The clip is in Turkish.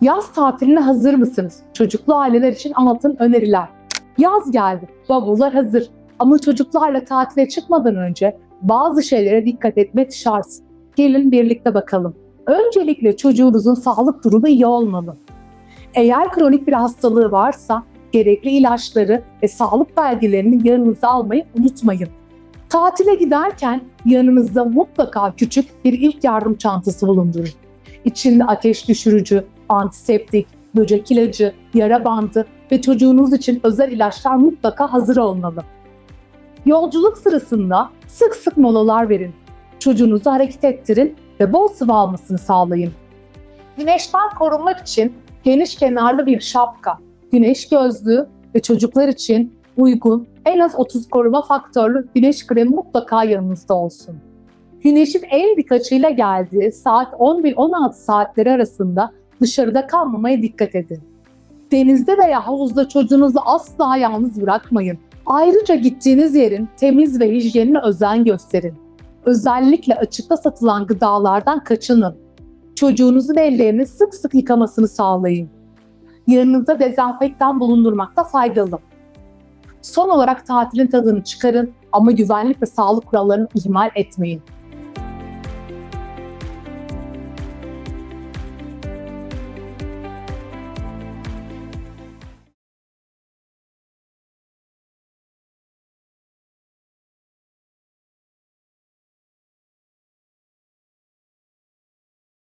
Yaz tatiline hazır mısınız? Çocuklu aileler için anlatın öneriler. Yaz geldi, bavullar hazır. Ama çocuklarla tatile çıkmadan önce bazı şeylere dikkat etmek şart. Gelin birlikte bakalım. Öncelikle çocuğunuzun sağlık durumu iyi olmalı. Eğer kronik bir hastalığı varsa gerekli ilaçları ve sağlık belgelerini yanınıza almayı unutmayın. Tatile giderken yanınızda mutlaka küçük bir ilk yardım çantası bulundurun. İçinde ateş düşürücü, antiseptik, böcek ilacı, yara bandı ve çocuğunuz için özel ilaçlar mutlaka hazır olmalı. Yolculuk sırasında sık sık molalar verin. Çocuğunuzu hareket ettirin ve bol sıvı almasını sağlayın. Güneşten korunmak için geniş kenarlı bir şapka, güneş gözlüğü ve çocuklar için uygun en az 30 koruma faktörlü güneş kremi mutlaka yanınızda olsun. Güneşin en birkaçıyla geldiği saat 11-16 saatleri arasında dışarıda kalmamaya dikkat edin. Denizde veya havuzda çocuğunuzu asla yalnız bırakmayın. Ayrıca gittiğiniz yerin temiz ve hijyenine özen gösterin. Özellikle açıkta satılan gıdalardan kaçının. Çocuğunuzun ellerini sık sık yıkamasını sağlayın. Yanınızda dezenfektan bulundurmakta faydalı. Son olarak tatilin tadını çıkarın ama güvenlik ve sağlık kurallarını ihmal etmeyin.